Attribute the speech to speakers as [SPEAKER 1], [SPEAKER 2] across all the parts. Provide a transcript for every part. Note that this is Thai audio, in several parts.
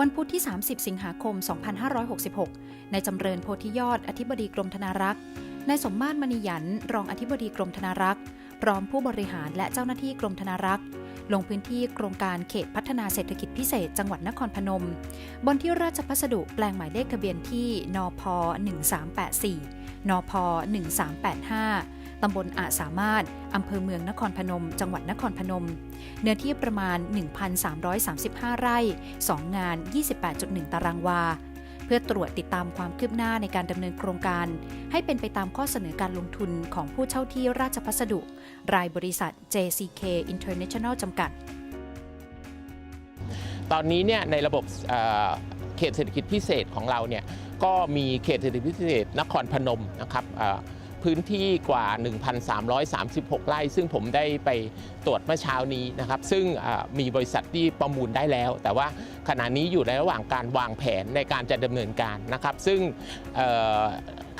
[SPEAKER 1] วันพุธที่ 30 สิงหาคม 2566 นายจำเริญโพธิยอด อธิบดีกรมธนารักษ์ นายสมมาตรมณีหยัน รองอธิบดีกรมธนารักษ์ พร้อมผู้บริหารและเจ้าหน้าที่กรมธนารักษ์ ลงพื้นที่โครงการเขตพัฒนาเศรษฐกิจพิเศษจังหวัดนครพนม บนที่ราชพัสดุแปลงหมายเลขทะเบียนที่ นพ 1384 นพ 1385 ตำบลอาสามารถ อำเภอเมืองนครพนม จังหวัดนครพนม เนื้อที่ประมาณ 1,335 ไร่ 2 งาน 28.1 ตารางวา เพื่อตรวจติดตามความคืบหน้าในการดำเนินโครงการ ให้เป็นไปตามข้อเสนอการลงทุนของผู้เช่าที่ราชพัสดุ รายบริษัท JCK International จำกัด
[SPEAKER 2] ตอนนี้เนี่ยในระบบเเขตเศรษฐกิจพิเศษของเราเนี่ยก็มีเขตเศรษฐกิจพิเศษนครพนมนะครับ พื้นที่กว่า 1,336 ไร่ ซึ่งผมได้ไปตรวจเมื่อเช้านี้นะครับ ซึ่งมีบริษัทที่ประมูลได้แล้ว แต่ว่าขณะนี้อยู่ในระหว่างการวางแผนในการจะดำเนินการนะครับ ซึ่ง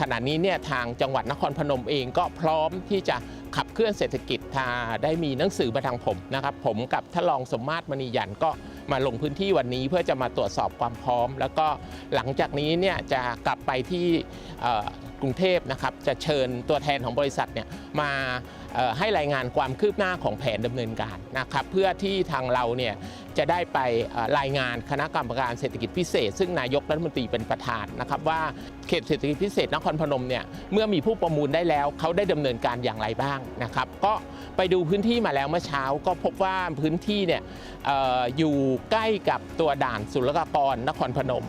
[SPEAKER 2] ขณะนี้เนี่ยทางจังหวัดนครพนมเองก็พร้อมที่จะขับเคลื่อนเศรษฐกิจทาได้มีหนังสือมาทางผมนะครับ ผมกับท่านรองสมมาตรมณีหยันก็มาลงพื้นที่วันนี้เพื่อจะมาตรวจสอบความพร้อม แล้วก็หลังจากนี้เนี่ยจะกลับไปที่ กรุงเทพนะครับจะเชิญตัวแทนของบริษัทเนี่ยมาให้รายงานความคืบหน้าของแผนดำเนินการนะครับเพื่อที่ทางเราเนี่ยจะได้ไปรายงานคณะกรรมการเศรษฐกิจพิเศษ ซึ่งนายกรัฐมนตรีเป็นประธานนะครับว่าเขตเศรษฐกิจพิเศษนครพนมเนี่ยเมื่อมีผู้ประมูลได้แล้วเขาได้ดำเนินการอย่างไรบ้างนะครับ ก็ไปดูพื้นที่มาแล้วเมื่อเช้า ก็พบว่าพื้นที่เนี่ยออยู่ใกล้กับตัวด่านศุลกากรนครพนม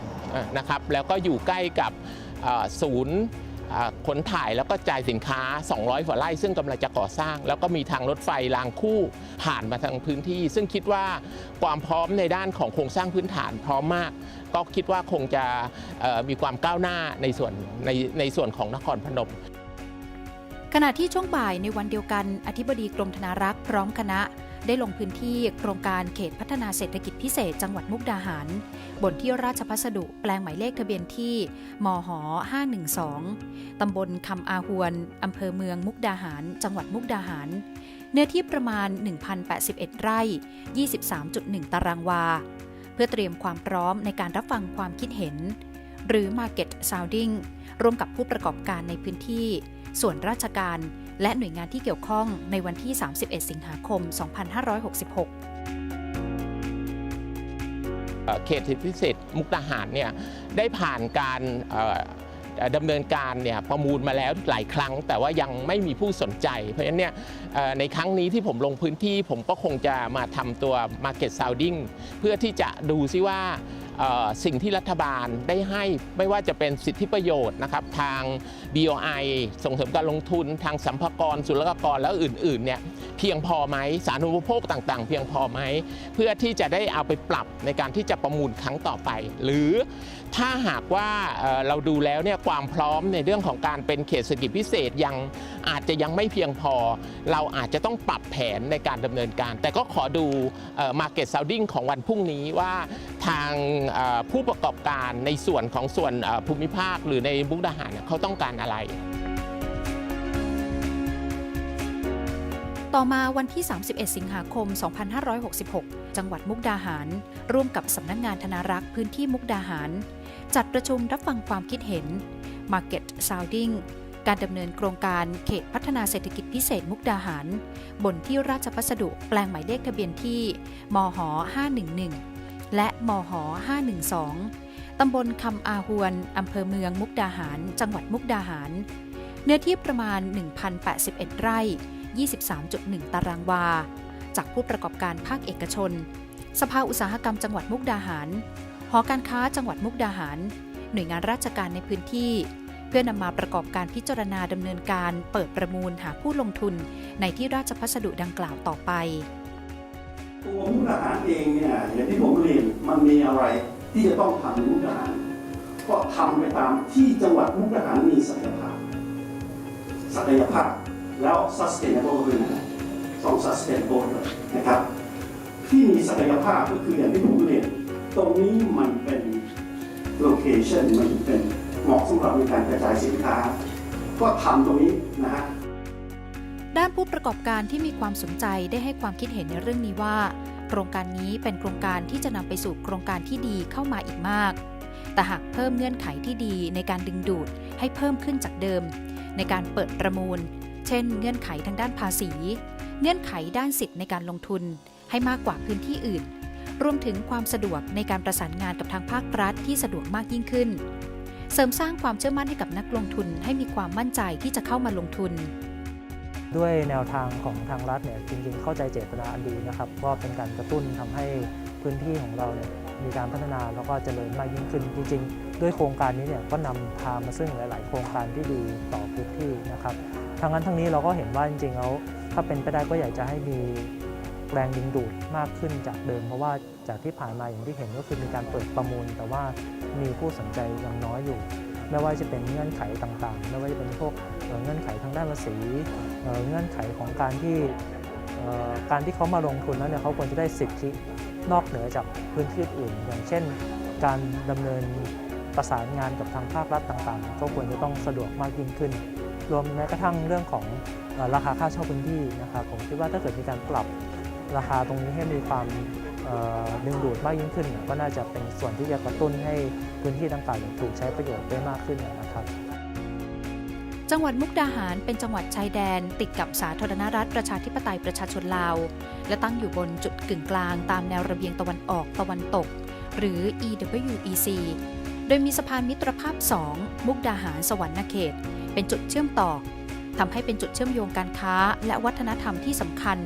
[SPEAKER 2] นะครับแล้วก็อยู่ใกล้กับศูนย์ ขนถ่ายแล้วก็จ่ายสินค้า 200ฝ่าไร่ซึ่งกำลังจะก่อสร้าง แล้วก็มีทางรถไฟรางคู่ผ่านมาทางพื้นที่ ซึ่งคิดว่าความพร้อมในด้านของโครงสร้างพื้นฐานพร้อมมาก ก็คิดว่าคงจะมีความก้าวหน้าในส่วนในในส่วนของนครพนม
[SPEAKER 1] ขณะที่ช่วงบ่ายในวันเดียวกัน อธิบดีกรมธนารักษ์พร้อมคณะ ได้ลงพื้นที่โครงการเขตพัฒนาเศรษฐกิจพิเศษจังหวัดมุกดาหาร บนที่ราชพัสดุแปลงหมายเลขทะเบียนที่มห512 ตำบลคำอาหวน อำเภอเมืองมุกดาหาร จังหวัดมุกดาหาร เนื้อที่ประมาณ 1,081 ไร่ 23.1 ตารางวา เพื่อเตรียมความพร้อมในการรับฟังความคิดเห็น หรือ Market Sounding ร่วมกับผู้ประกอบการในพื้นที่ ส่วนราชการ และหน่วยงานที่เกี่ยวข้องในวันที่ 31 สิงหาคม 2566
[SPEAKER 2] เอ่อเขตเศรษฐกิพิเศษมุกดาหารเนี่ยได้ผ่านการดำเนินการเนี่ยประมูลมาแล้วหลายครั้ง แต่ว่ายังไม่มีผู้สนใจ เพราะฉะนั้นเนี่ยในครั้งนี้ที่ผมลงพื้นที่ผมก็คงจะมาทำตัว Market Sounding เพื่อที่จะดูซิว่า สิ่งที่รัฐบาลได้ให้ไม่ว่าจะเป็นสิทธิประโยชน์นะครับทาง BOI ส่งเสริมการลงทุนทางสัมภากรศุลกากรแล้วอื่นๆเนี่ยเพียงพอไหมสาธารณูปโภคต่างๆ เพียงพอไหมเพื่อที่จะได้เอาไปปรับในการที่จะประมูลครั้งต่อไป หรือถ้าหากว่าเราดูแล้วเนี่ยความพร้อมในเรื่องของการเป็นเขตเศรษฐกิจพิเศษยังอาจจะยังไม่เพียงพอ เราอาจจะต้องปรับแผนในการดำเนินการ แต่ก็ขอดูเอ่อ Market Sounding ของวันพรุ่งนี้ว่าทางผู้ประกอบการในส่วนของส่วนภูมิภาค หรือในมุกดาหารเนี่ยเขาต้องการอะไร
[SPEAKER 1] ต่อมาวันที่ 31 สิงหาคม 2566 จังหวัดมุกดาหาร ร่วมกับสำนักงงานธนารักษ์พื้นที่มุกดาหาร จัดประชุมรับฟังความคิดเห็น Market Sounding การดำเนินโครงการเขตพัฒนาเศรษฐกิจพิเศษมุกดาหาร บนที่ราชพัสดุแปลงหมายเลขทะเบียนที่ มห 511 และมห 512 ตำบลคำอาหวนอำเภอเมืองมุกดาหาร จังหวัดมุกดาหาร เนื้อที่ประมาณ 1,081 ไร่ 23.1 ตารางวา จากผู้ประกอบการภาคเอกชน สภาอุตสาหกรรมจังหวัดมุกดาหาร หอการค้าจังหวัดมุกดาหาร หน่วยงานราชการในพื้นที่ เพื่อนำมาประกอบการพิจารณาดำเนินการเปิดประมูลหาผู้ลงทุน ในที่ราชพัสดุดังกล่าวต่อไป
[SPEAKER 3] ตัวมุกดาหารเองเนี่ยอย่างที่ผมเรียนมันมีอะไรที่จะต้องทำในมุกดาหารก็ทำไปตามที่จังหวัดมุกดาหารมีศักยภาพศักยภาพแล้ว sustainable ด้วยนะต้อง sustainable ด้วยนะครับ ที่มีศักยภาพก็คืออย่างที่ผมเรียน ตรงนี้มันเป็น location มันเป็น เหมาะสำหรับในการกระจายสินค้า ก็ทำตรงนี้นะฮะ
[SPEAKER 1] ด้านผู้ประกอบการที่มีความสนใจได้ให้ความคิดเห็นในเรื่องนี้ว่า โครงการนี้เป็นโครงการที่จะนำไปสู่โครงการที่ดีเข้ามาอีกมาก แต่หากเพิ่มเงื่อนไขที่ดีในการดึงดูดให้เพิ่มขึ้นจากเดิม ในการเปิดประมูล เช่น เงื่อนไขทางด้านภาษี เงื่อนไขด้านสิทธิ์ในการลงทุน ให้มากกว่าพื้นที่อื่น รวมถึงความสะดวกในการประสานงานกับทางภาครัฐที่สะดวกมากยิ่งขึ้น เสริมสร้างความเชื่อมั่นให้กับนักลงทุนให้มีความมั่นใจที่จะเข้ามาลงทุน
[SPEAKER 4] ด้วยแนวทางของทางรัฐเนี่ยจริงๆ เข้าใจเจตนาอันดีนะครับว่าเป็นการกระตุ้นทำให้พื้นที่ของเราเนี่ยมีการพัฒนาแล้วก็เจริญมากยิ่งขึ้นจริงๆ ด้วยโครงการนี้เนี่ยก็นำพามาซึ่งหลาย ๆ โครงการที่ดีต่อพื้นที่นะครับทางนั้นทางนี้เราก็เห็นว่าจริงๆแล้วถ้าเป็นไปได้ก็อยากจะให้มี แรงดึงดูดมากขึ้นจากเดิม เพราะว่าจากที่ผ่านมาอย่างที่เห็นก็คือมีการเปิดประมูล แต่ว่ามีผู้สนใจยังน้อยอยู่ ไม่ว่าจะเป็นเงื่อนไขต่างๆ ไม่ว่าจะเป็นพวกเงื่อนไขทางด้านภาษีเงื่อนไขของการที่การที่เขามาลงทุนแล้วเนี่ยเขาควรจะได้สิทธินอกเหนือจากพื้นที่อื่น อย่างเช่น การดำเนินประสานงานกับทางภาครัฐต่างๆ ก็ควรจะต้องสะดวกมากยิ่งขึ้น รวมแม้กระทั่งเรื่องของราคาค่าเช่าพื้นที่นะครับผมคิดว่าถ้าเกิดมีการปรับ ราคาตรงนี้ให้มีความดึงดูดมากยิ่งขึ้น ก็น่าจะเป็นส่วนที่จะกระตุ้นให้พื้นที่ต่างๆถูกใช้ประโยชน์ได้มากขึ้นนะครับ
[SPEAKER 1] จังหวัดมุกดาหารเป็นจังหวัดชายแดน ติดกับสาธารณรัฐประชาธิปไตยประชาชนลาว และตั้งอยู่บนจุดกึ่งกลางตามแนวระเบียงตะวันออกตะวันตก หรือ EWEC โดยมีสะพานมิตรภาพ 2 มุกดาหารสวรรณเขต เป็นจุดเชื่อมต่อ ทำให้เป็นจุดเชื่อมโยงการค้า และวัฒนธรรมที่สำคัญ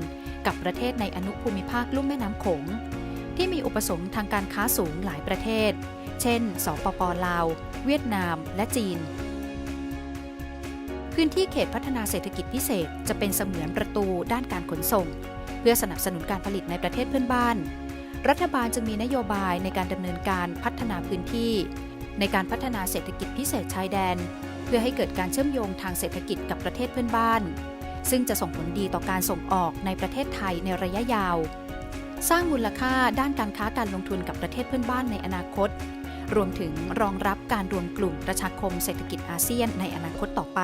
[SPEAKER 1] กับประเทศในอนุภูมิภาคลุ่มแม่น้ำโขง ที่มีอุปสงค์ทางการค้าสูงหลายประเทศ เช่น สปปลาว เวียดนาม และจีน พื้นที่เขตพัฒนาเศรษฐกิจพิเศษจะเป็นเสมือนประตูด้านการขนส่ง เพื่อสนับสนุนการผลิตในประเทศเพื่อนบ้าน รัฐบาลจึงมีนโยบายในการดำเนินการพัฒนาพื้นที่ ในการพัฒนาเศรษฐกิจพิเศษชายแดน เพื่อให้เกิดการเชื่อมโยงทางเศรษฐกิจกับประเทศเพื่อนบ้าน ซึ่งจะส่งผลดีต่อการส่งออกในประเทศไทยในระยะยาว สร้างมูลค่าด้านการค้าการลงทุนกับประเทศเพื่อนบ้านในอนาคต รวมถึงรองรับการรวมกลุ่มประชาคมเศรษฐกิจอาเซียนในอนาคตต่อไป